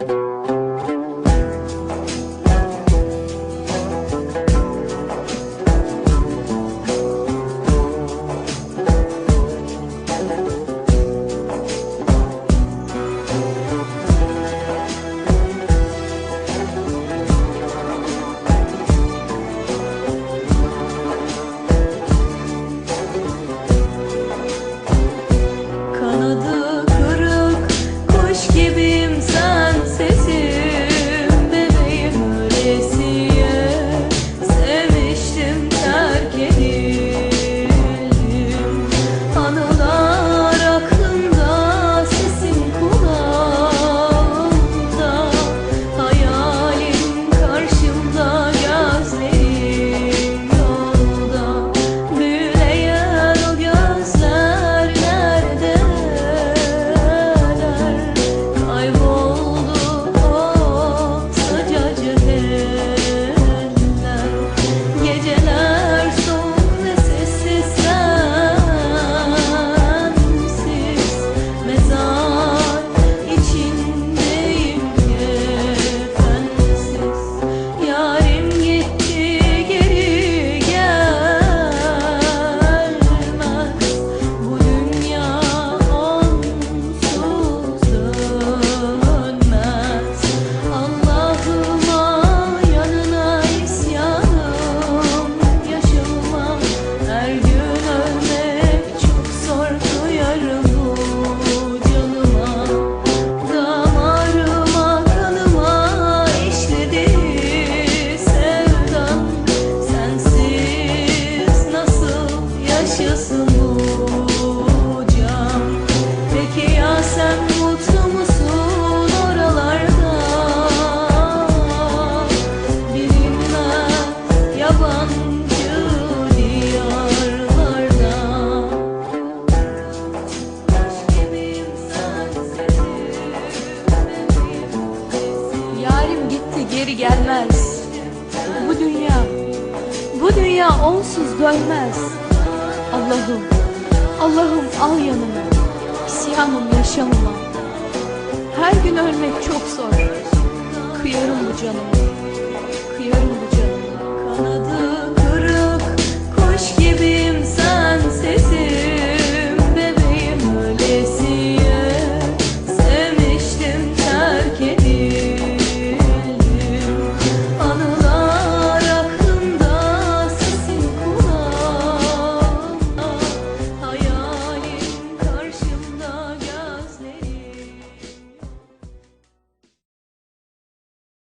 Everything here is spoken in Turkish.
you. gitti geri gelmez. Bu dünya Bu dünya onsuz dönmez. Allah'ım Allah'ım al yanımı İsyanım yaşamıma Her gün ölmek çok zor. Kıyarım bu canımı.